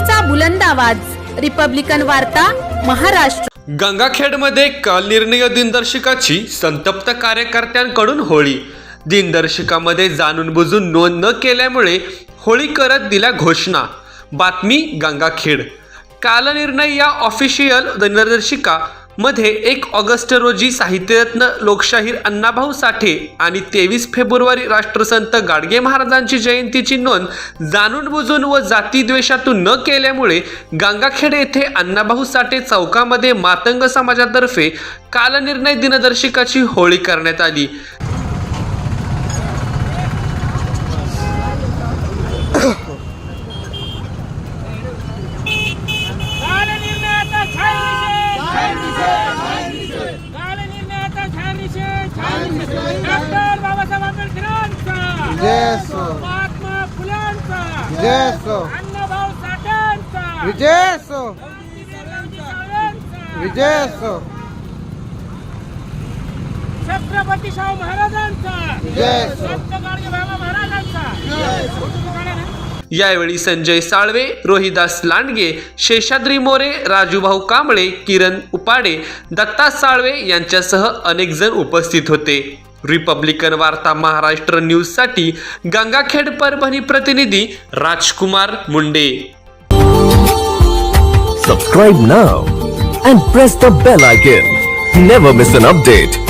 लोकशाहीचा बुलंद आवाज. रिपब्लिकन वार्ता महाराष्ट्र. गंगाखेडमध्ये काल निर्णय दिनदर्शिकाची संतप्त कार्यकर्त्यांकडून होळी. दिनदर्शिकामध्ये जाणून बुजून नोंद न केल्यामुळे होळी करत दिल्या घोषणा. बातमी गंगाखेड. कालनिर्णय या ऑफिशियल दिनदर्शिका मध्ये एक ऑगस्ट रोजी साहित्यरत्न लोकशाहीर अण्णाभाऊ साठे आणि तेवीस फेब्रुवारी राष्ट्रसंत गाडगे महाराजांची जयंतीची नोंद जाणून बुजून व जातीद्वेषातून न केल्यामुळे गंगाखेड येथे अण्णाभाऊ साठे चौकामध्ये मातंग समाजातर्फे कालनिर्णय दिनदर्शिकाची होळी करण्यात आली. डॉक्टर बाबासाहेब आंबेडकरांचा महात्मा फुलांचा अण्णाभाऊ साठ्यांचा विजय सावळ्यांचा, विजय असो छत्रपती शाहू महाराजांचा. विजय असो संत गाडगे बाबा महाराजांचा यावेळी संजय साळवे रोहिदास लांडगे शेषाद्री मोरे राजूभाऊ कांबळे किरण उपाडे दत्ता साळवे यांच्यासह अनेक जण उपस्थित होते. रिपब्लिकन वार्ता महाराष्ट्र न्यूजसाठी गंगाखेड परभणी प्रतिनिधी Rajkumar Munde. Subscribe now and press the bell icon never miss an update